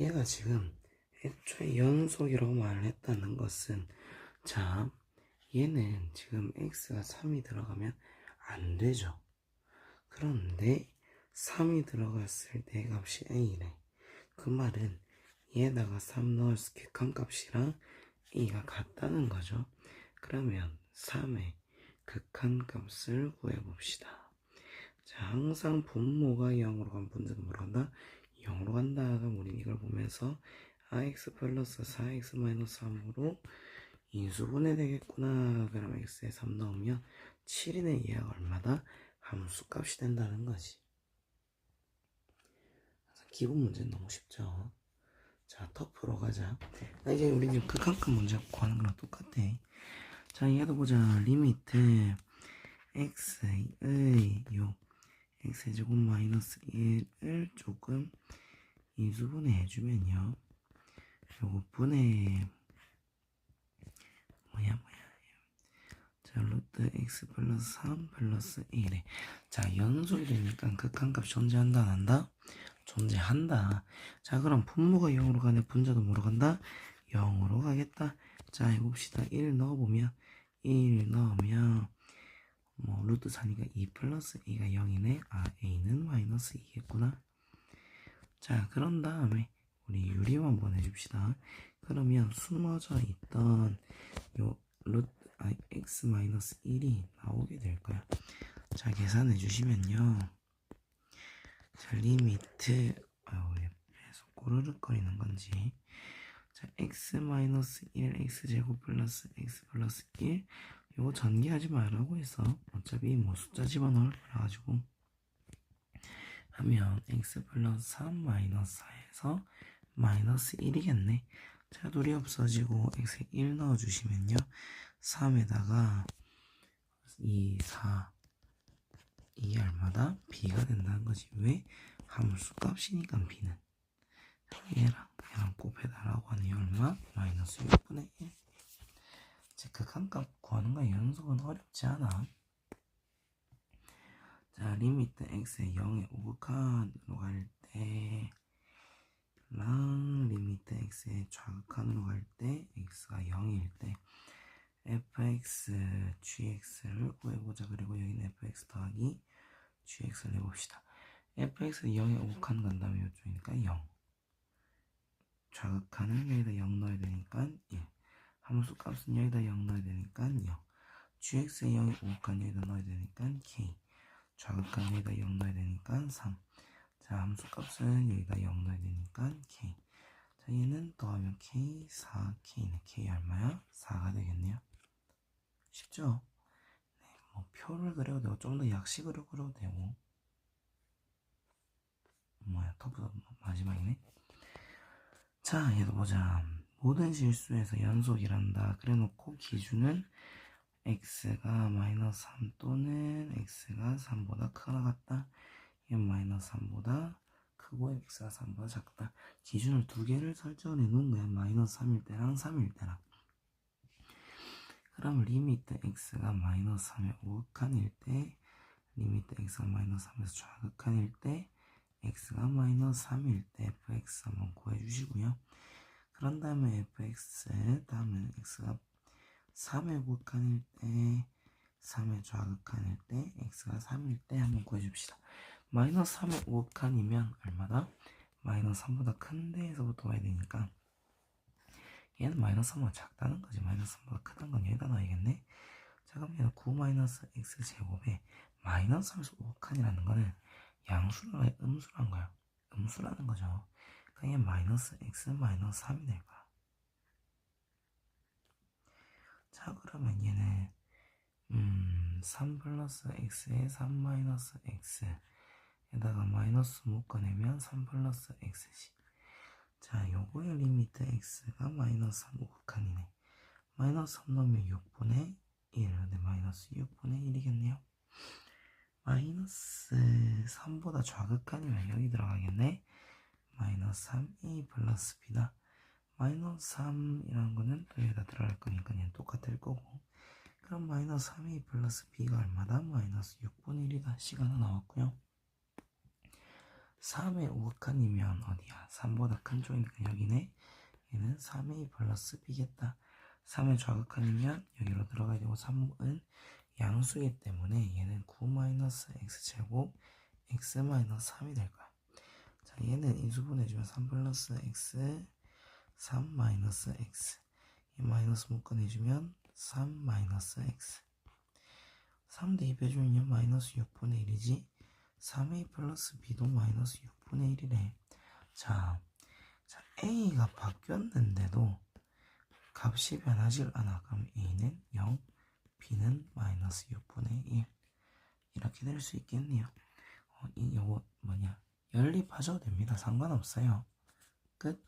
얘가 지금 애초에 연속이라고 말을 했다는 것은 자 얘는 지금 x가 3이 들어가면 안 되죠. 그런데 3이 들어갔을 때 값이 a래. 그 말은 얘에다가 3 넣었을 때 극한값이랑 a가 같다는 거죠. 그러면 3의 극한값을 구해봅시다. 자, 항상 분모가 0으로 가면 뭐로 간다? 0으로 간다. 그럼 우린 이걸 보면서 ax 플러스 4x 마이너스 3으로 인수분해 되겠구나. 그럼 x에 3 넣으면 7이네 얘가 얼마다? 함수값이 된다는 거지. 기본 문제는 너무 쉽죠. 자, 터프로 가자. 아, 이제 우리 지금 극한값 문제 구하는 거랑 똑같아. 자, 얘도 보자. 리미트 x의 요 x제곱 마이너스 1을 조금 인수분해 해주면요. 요거 분해. 뭐야 뭐야. 자 루트 x 플러스 3 플러스 1에. 자 연속이 되니까 극한값 존재한다 안 한다? 존재한다. 자 그럼 분모가 0으로 가네 분자도 뭐로 간다? 0으로 가겠다. 자 해봅시다. 1 넣어보면 1 넣으면 뭐 루트 4니까 2 플러스 a가 0이네. 아 a는 마이너스 2겠구나. 자 그런 다음에 우리 유리만 한번 해줍시다. 그러면 숨어져 있던 요 루트 아, x 마이너스 1이 나오게 될 거야. 자 계산해 주시면요. 자 리미트 아유 왜 계속 꼬르륵거리는 건지. 자 x 마이너스 1 x 제곱 플러스 x 플러스 1 요거 전개하지 말라고 해서 어차피 뭐 숫자 집어넣을 거라 가지고 하면 x 플러스 3 마이너스 4에서 마이너스 1이겠네 자 둘이 없어지고 x에 1 넣어주시면요 3에다가 2, 4 이게 얼마다? b가 된다는 거지 왜? 함수 값이니까 b는 얘랑 얘랑 곱해달라고 하는 게 얼마? 마이너스 6분의 1 제 극한값 구하는 거 연속은 어렵지 않아. 자, 리미트 x에 0에 5극한으로 갈 때 랑 리미트 x에 좌극한으로 갈 때 x가 0일 때 fx, gx를 구해보자. 그리고 여기는 fx 더하기 gx를 해봅시다. fx는 0에 5극한 간다면 이쪽이니까 0. 좌극한을 여기다 0 넣어야 되니까 1. 함수 값은 여기다 0 넣어야 되니까 0 gx에 0이 5극한 여기다 넣어야 되니까 k 좌극한 여기다 0 넣어야 되니까 3 자, 함수 값은 여기다 0 넣어야 되니까 k. 자, 얘는 더하면 k 4k네 k 얼마야? 4가 되겠네요. 쉽죠? 네, 뭐 표를 그려도 되고 좀 더 약식으로 그려도 되고. 뭐야 터프 마지막이네. 자 얘도 보자. 모든 실수에서 연속이란다. 그래놓고 기준은 x가 마이너스 3 또는 x가 3보다 크거나 같다. 얘는 마이너스 3보다 크고 x가 3보다 작다. 기준을 두 개를 설정해 놓은 거야. 마이너스 3일 때랑 3일 때랑. 그럼 리미트 x가 마이너스 3의 5극한일 때 리미트 x가 마이너스 3에서 좌극한일 때 x가 마이너스 3일 때 fx 한번 구해주시고요. 그런 다음에 fx 다음에 x가 3의 극한일 때 3의 좌극한일 때 x가 3일 때 한번 구해줍시다. 마이너스 3의 5극한이면 얼마다? 마이너스 3보다 큰 데에서부터 와야 되니까 얘는 마이너스 3보다 작다는 거지. 마이너스 3보다 크다는 건 여기다 넣어야겠네. 자 그럼 얘는 9 마이너스 x 제곱에 마이너스 3에서 5극한이라는 거는 양수랑 음수란 거야. 음수라는 거죠. 그냥 마이너스 x 마이너스 3이 될 거야. 자 그러면 얘는 음, 3 플러스 x에 3 마이너스 x 에다가 마이너스 묶어내면 3 플러스 x지. 자 요거의 리미트 x가 마이너스 3 5극한이네. 마이너스 3 넣으면 6분의 1. 근데 마이너스 6분의 1이겠네요. 마이너스 3보다 좌극한이면 여기 들어가겠네. 마이너스 3a 플러스 b다. 마이너스 3이라는 거는 또 여기다 들어갈 거니까 얘는 똑같을 거고. 그럼 마이너스 3a 플러스 b가 얼마다? 마이너스 6분의 1이다. 시간은 나왔고요. 3의 우극한이면 어디야? 3보다 큰 쪽이니까 여기네. 얘는 3a 플러스 b겠다. 3의 좌극한이면 여기로 들어가야 되고 3은 양수이기 때문에 얘는 9 마이너스 x제곱 x 마이너스 3이 될 거야. 자, 얘는 인수분해주면 3 플러스 x 3 마이너스 x. 이 마이너스 묶어내주면 3 마이너스 x. 3 대입해주면 마이너스 6분의 1이지 3a 플러스 b도 마이너스 6분의 1이래. 자, 자 a가 바뀌었는데도 값이 변하질 않아. 그럼 a는 0 b는 마이너스 6분의 1 이렇게 될 수 있겠네요. 어, 이 요거 뭐냐? 연립하셔도 됩니다. 상관없어요. 끝